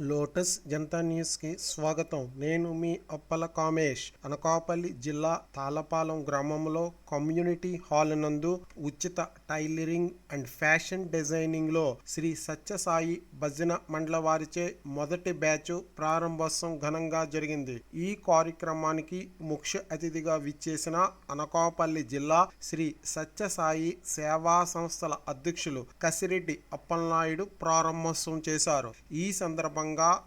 Lotus Janata న్యూస్కి స్వాగతం. నేను మీ అప్పల కామేష్. అనకాపల్లి జిల్లా తాళపాలెం గ్రామంలో కమ్యూనిటీ హాల్ నందు ఉచిత టైలరింగ్ అండ్ ఫ్యాషన్ డిజైనింగ్లో శ్రీ సత్యసాయి భజన మండల వారిచే మొదటి బ్యాచ్ ప్రారంభోత్సవం ఘనంగా జరిగింది. ఈ కార్యక్రమానికి ముఖ్య అతిథిగా విచ్చేసిన అనకాపల్లి జిల్లా శ్రీ సత్యసాయి సేవా సంస్థల అధ్యక్షులు కసిరెడ్డి అప్పలనాయుడు ప్రారంభోత్సవం చేశారు. ఈ సందర్భంగా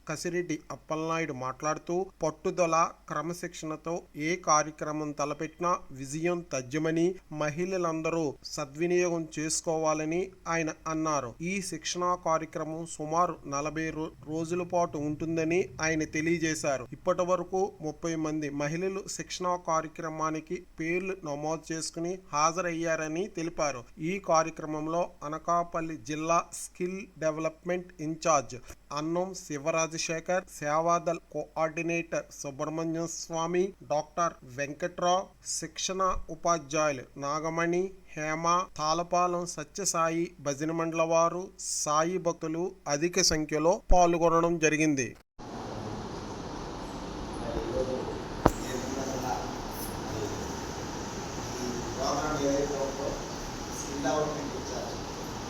కసిరెడ్డి అప్పలనాయుడు మాట్లాడుతూ పట్టుదల క్రమశిక్షణతో ఏ కార్యక్రమం తలపెట్టినా విజయం తథ్యమని మహిళలందరూ సద్వినియోగం చేసుకోవాలని ఆయన అన్నారు. ఈ శిక్షణా కార్యక్రమం సుమారు నలభై రోజుల పాటు ఉంటుందని ఆయన తెలియజేశారు. ఇప్పటి వరకు ముప్పై మంది మహిళలు శిక్షణా కార్యక్రమానికి పేర్లు నమోదు చేసుకుని హాజరయ్యారని తెలిపారు. ఈ కార్యక్రమంలో అనకాపల్లి జిల్లా స్కిల్ డెవలప్మెంట్ ఇన్ఛార్జ్ అన్నం శివరాజశేఖర్ సేవాదల్ కోఆర్డినేటర్ సుబ్రహ్మణ్యం స్వామి డాక్టర్ వెంకట్రావు శిక్షణ ఉపాధ్యాయులు నాగమణి హేమ తాళపాలెం సత్యసాయి భజన మండల వారు సాయి భక్తులు అధిక సంఖ్యలో పాల్గొనడం జరిగింది.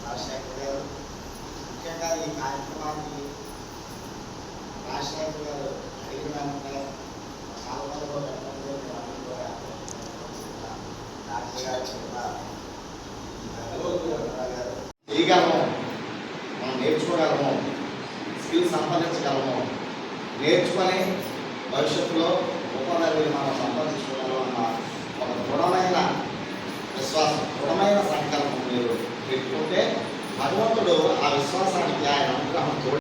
రాజశేఖర్ గారు. ముఖ్యంగా ఈ కార్యక్రమాన్ని రాజశేఖర్ గారు అడిగిన వెంటనే పెట్టడంలో మేము కూడా చేయగలము మనం నేర్చుకోగలము స్కిల్ సంపాదించగలము. నేర్చుకొని భవిష్యత్తులో ఉపాధి మనం సంపాదించుకోగలము అన్న ఒక దృఢమైన విశ్వాసం దృఢమైన సంకల్పం మీరు పెట్టుకుంటే భగవంతుడు ఆ విశ్వాసానికి ఆయన అనుగ్రహం